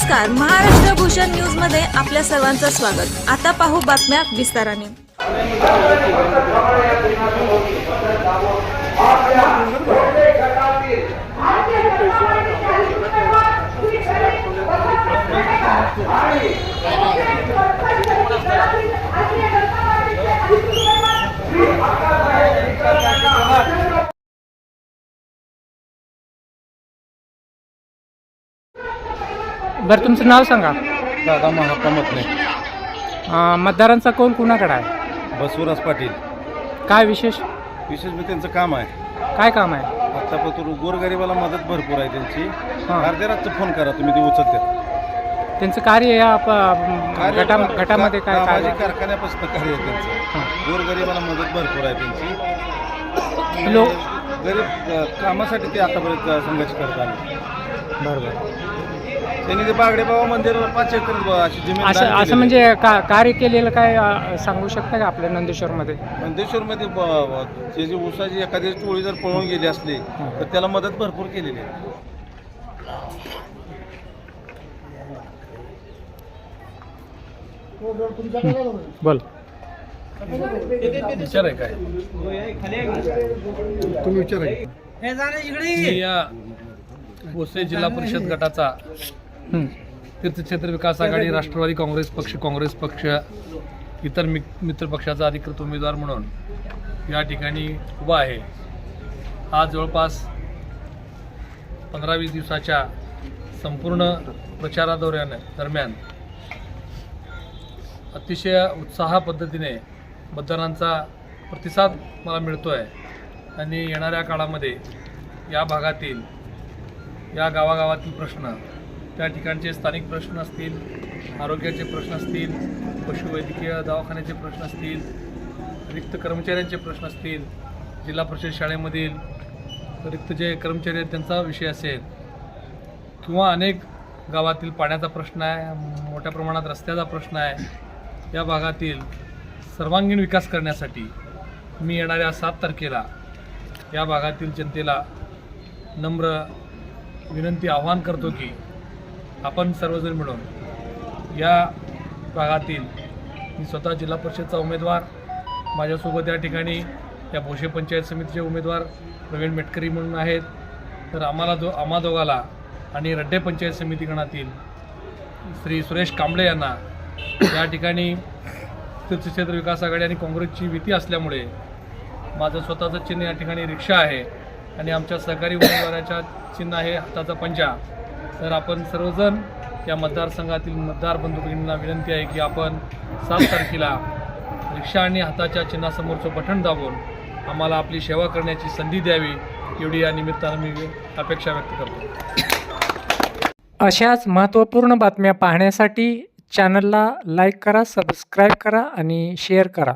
नमस्कार. महाराष्ट्र भूषण न्यूजमध्ये आपल्या सर्वांचं स्वागत. आता पाहू बातम्या विस्ताराने. बरं तुमचं नाव सांगा. दादा महात्मा मतने अं, मतदारांचा कौल कुणाकडे आहे? बसवराज पाटील. काय विशेष? विशेष मी त्यांचं काम आहे. काय काम आहे? आत्तापर्यंत गोरगरिबाला मदत भरपूर आहे त्यांची. हां. अर्ध्या रातचं फोन करा तुम्ही ते उचलतात. त्यांचं कार्य या प- कार्य- गटा गटामध्ये काय कामाचे कारखान्यापासून कार्य आहे त्यांचं. हां. गोरगरिबाला मदत भरपूर आहे त्यांची. लो गरीब अ, कामासाठी ते आतापर्यंत संघर्ष करत आले. बरं बरं. त्यांनी ते बागडे बाबा मंदिर पाच एकर ब- अशी जमीन असं दान असं केलेली म्हणजे का कार्य केलेलं काय अं, सांगू शकता का आपल्या नंदेश्वरमध्ये? आहे. मंदेश्वरमध्ये ब- ब- ते जे ऊसाची एखादी टोळी जर पळून गेली असली तर त्याला मदत भरपूर केलेली आहे. बोल. विचार. आहे काय तुम्ही विचारा मी या भोसे जिल्हा परिषद गटाचा. तीर्थक्षेत्र विकास आघाडी राष्ट्रवादी काँग्रेस पक्ष काँग्रेस पक्ष इतर मि मित्र पक्षाचा अधिकृत उमेदवार म्हणून या ठिकाणी उभा आहे. आज जवळपास पंधरा वीस दिवसाच्या संपूर्ण प्रचारादौऱ्याने दरम्यान अतिशय उत्साह पद्धतीने मतदारांचा प्रतिसाद मला मिळतो आहे आणि येणाऱ्या काळामध्ये या भागातील या गावागावातील प्रश्न त्या ठिकाणचे स्थानिक प्रश्न असतील आरोग्याचे प्रश्न असतील पशुवैद्यकीय दवाखान्याचे प्रश्न असतील रिक्त कर्मचाऱ्यांचे प्रश्न असतील जिल्हा परिषद शाळेमधील रिक्त जे कर्मचारी आहेत त्यांचा विषय असेल. किंवा अनेक गावातील पाण्याचा प्रश्न आहे मोठ्या प्रमाणात रस्त्याचा प्रश्न आहे या भागातील सर्वांगीण विकास करण्यासाठी मी येणाऱ्या सात तारखेला या भागातील जनतेला नम्र विनंती आवाहन करतो की आपण सर्वजण मिळून या भागातील मी स्वतः जिल्हा परिषदचा उमेदवार माझ्यासोबत या ठिकाणी या भोसे पंचायत समितीचे उमेदवार प्रवीण मेटकरी म्हणून आहेत. तर आम्हाला दो आम्हा दोघाला आणि रड्डे पंचायत समिती गणातील श्री सुरेश कांबळे यांना या ठिकाणी तीर्थक्षेत्र विकास आघाडी आणि काँग्रेसची भीती असल्यामुळे माझं स्वतःचं चिन्ह या ठिकाणी रिक्षा आहे आणि आमच्या सहकारी उमेदवाराच्या चिन्ह आहे हाताचा पंजा. तर आपण सर्वजण या मतदारसंघातील मतदार बंधुभगिनींना विनंती आहे की आपण सात तारखेला रिक्षा आणि हाताच्या चिन्हासमोरचं बटण दाबून आम्हाला आपली सेवा करण्याची संधी द्यावी एवढी या निमित्तानं मी अपेक्षा व्यक्त करतो. अशाच महत्त्वपूर्ण बातम्या पाहण्यासाठी चॅनलला लाईक करा सबस्क्राईब करा आणि शेअर करा.